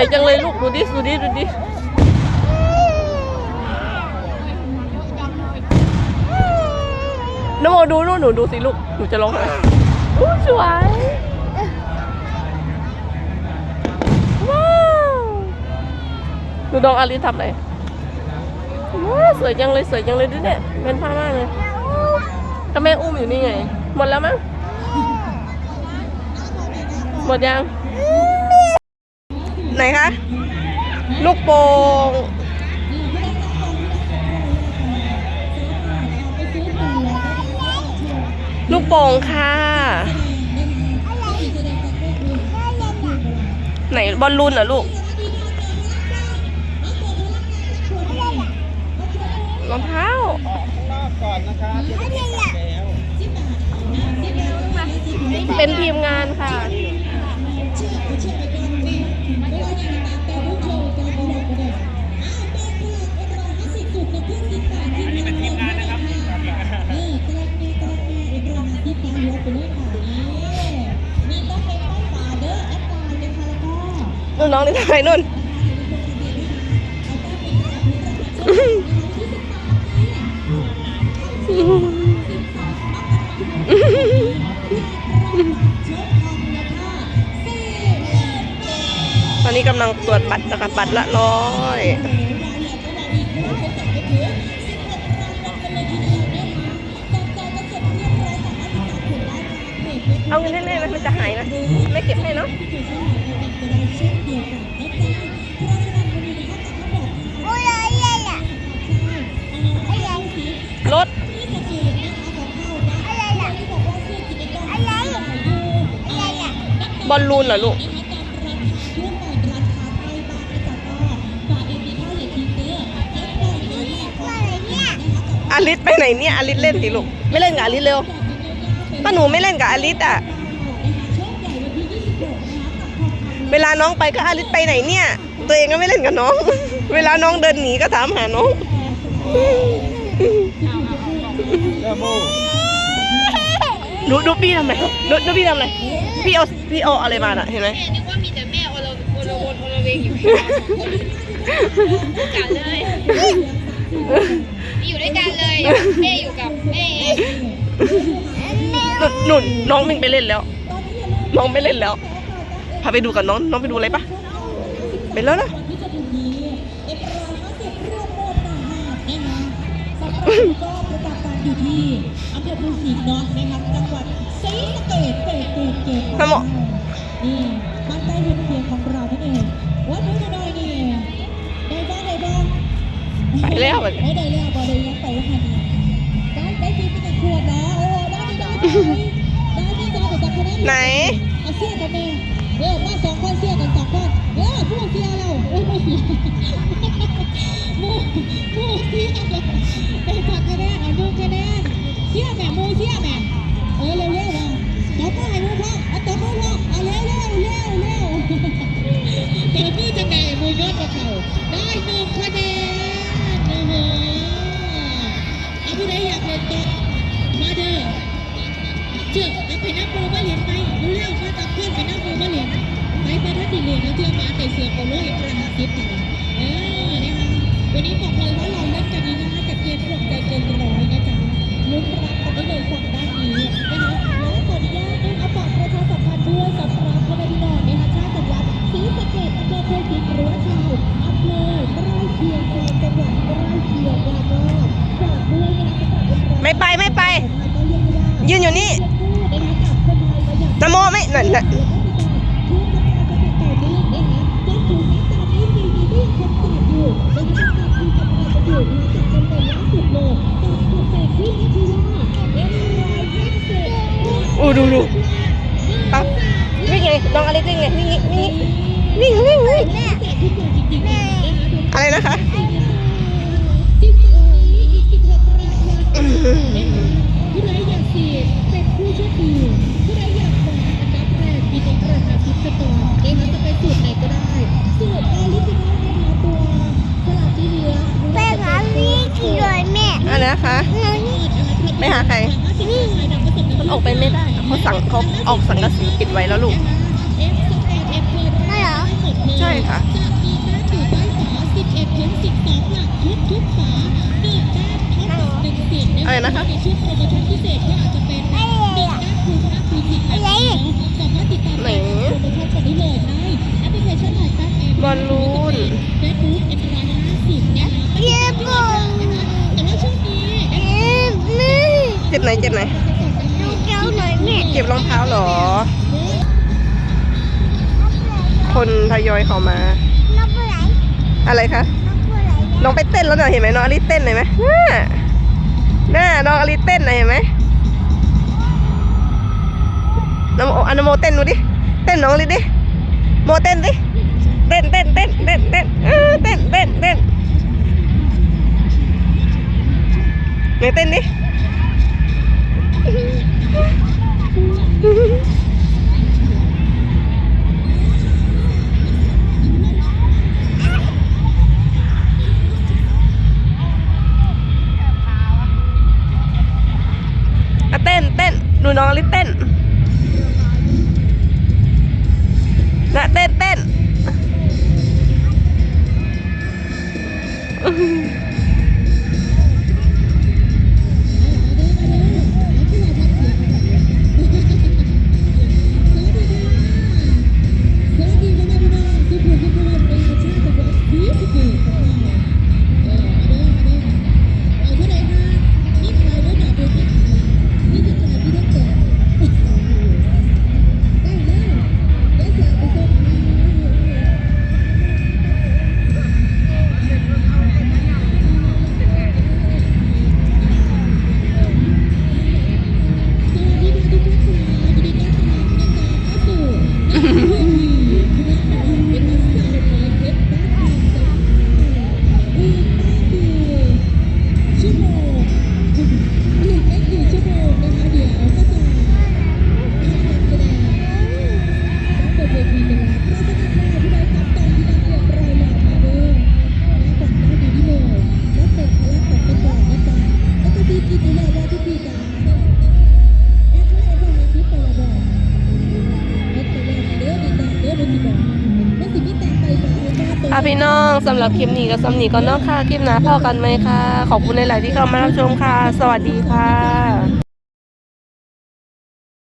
วยจังเลยลูกดูดิดูดิดูดินโมดูนู่นหนูดูสิลูกหนูจะร้องไห้สวยว้าวดูดองอาลิทำอะไรว้าสวยจังเลยสวยจังเลยดูเนี่ยเป็นผ้ามากเลยก็แม่อุ้มอยู่นี่ไง หมดแล้วมั้งหมดยัง ไหนคะ ลูกโป่งลูกโป่งค่ะ ไหนบอลลูนเหรอลูกรองเท้าเป็นทีมงานค่ะ น้องนี่ทำไมนู่นตอนนี้กำลังตรวจบัตรนะคะบัตรละร้อยเอาเงินให้แม่นะมันจะหายนะแม่เก็บให้เนาะ บอลลูนเหรอลูก อลิสไปไหนเนี่ย อลิสเล่นสิลูก ไม่เล่นกับอลิสเร็วก็หนูไม่เล่นกับอลิสอะ เวลาน้องไปก็อลิสไปไหนเนี่ย ตัวเองก็ไม่เล่นกับน้อง เวลาน้องเดินหนีก็ถามหาน้องดูดูพี่ทำไรดูดูพี่ทำไร พี่เอาพี่เอาอะไรมาน่ะเห็นไหมแม่นึกว่ามีแต่แม่โอละโอละวนโอละเวงอยู่กันเลยอยู่ด้วยกันเลยแม่อยู่กับแม่เองหนุนน้องมิงไปเล่นแล้ว น้องไม่เล่นแล้วพาไปดูกับน้องน้องไปดูอะไรปะไปแล้วนะก็ประจำการอยู่ที่อำเภอภูสิงห์เนาะนะครับจังหวัด ศรีสะเกษเกษเกษเกษครับผมนี่บ้านใต้เรือนเคียงของเราที่นี่วัดนู้นหน่อยนี่ได้บ้างได้บ้างไปแล้วบัดนี้โอ้ได้แล้วบ่ได้ยังไปแล้วค่ะนี่ได้ได้ปีเป็นขวดเนาะโอ้ได้ได้ได้ได้ได้ได้แต่คนนั้น ไหน เอาเสื้อกันแม่เออมาสองคนเสื้อกันสองคนเออผู้เสื้อเราโอ้ยผู้เสื้อมูมูเสื้อเราไปฝากคะแนนเอาดูคะแนนเสื้อแม่มูเสื้อแม่เออเร็วเรื่ บมือให้มูพ่อเอาตบมือพ่อเอาเร็วเร็วเร็วเร็วแต่มือจะไงมูยอดกว่าเขาได้หนึ่งคะแนนโอ้โหเอาผู้ใดอยากเล่นต๊ะมาเด้อเจือกเอาไปนับมือมาเหรียญไปรู้แล้วมาตับเพื่อนไปนับมือมาเหรียญไปไปทัดติเหรียญแล้วเจือกมาแต่เสือโปโลอีกประมาณสิบหนึ่ง ไม่ไปไม่ไป ยืนอยู่นี่นโมไม่นั่นน่ะอู้ดูดูปั๊บวิ่งไงน้องอเล็กวิ่งไงวิ่งวิ่งวิ่งวิ่งวิ่งอะไรนะคะ ผู้ใดอยากสีเป็นผู้โชคดีผู้ใดอยากคว้าอันดับแรกมีในราคาทิปสตอร์นะคะจะเป็นสูตรไหนก็ได้สูตรออริจินอลนะคะตัวสลัดที่เหลือไปหาพี่กี่เลยแม่อันนะคะไม่หาใครมันออกไปไม่ได้เขาสั่งเขาออกสังกะสีปิดไว้แล้วลูกเอฟสแตนเอฟเปิดไม่เหรอใช่ค่ะจะมีการดูดไฟฟ้า11ถึง12หลักทุกทุกฝาหนึ่งด้ เท่ากับหนึ่งสิทธิ์อะไรนะคะในช่วงโปรโมชั่นพิเศษก็อาจจะเป็นหนึ่งด้านคูณห้าคูณสิบแบบนี้เนาะสามารถติดตามไหนรายการโปรโมชั่นกันได้เลยในแอปพลิเคชันไลน์แป๊บเองบอลลูนเฟซบุ๊กเอ็นร้อยห้าสิบนะคะเย็บบุนะคะแต่ว่าช่วงนี้นะคะเย็บมือเจ็บไหนเจ็บไหนลูกเจ้าหน่อยแม่เจ็บรองเท้าเหรอ คนทยอยเข้ามาน้องผู้ไหลอะไรคะน้องผู้ไหลน้องไปเต้นแล้วน่ะเห็นไหมน้องอลิเต้นเห็นไหม น่าน้องอลิเต้นน่ะเห็นไหมน้องอันนโมเต้นดูดิ เต้นน้องอลิดิ โมเต้นดิ เต้นเต้นเต้นเต้นเต้นเออเต้นเต้นเต้นไหนเต้นดิ พี่น้องสำหรับคลิปนี้กับสำนีก็น้องค่ะคลิปหน้าพอกันไหมคะขอบคุณในหลายๆที่เข้ามารับชมค่ะ สวัสดีค่ะ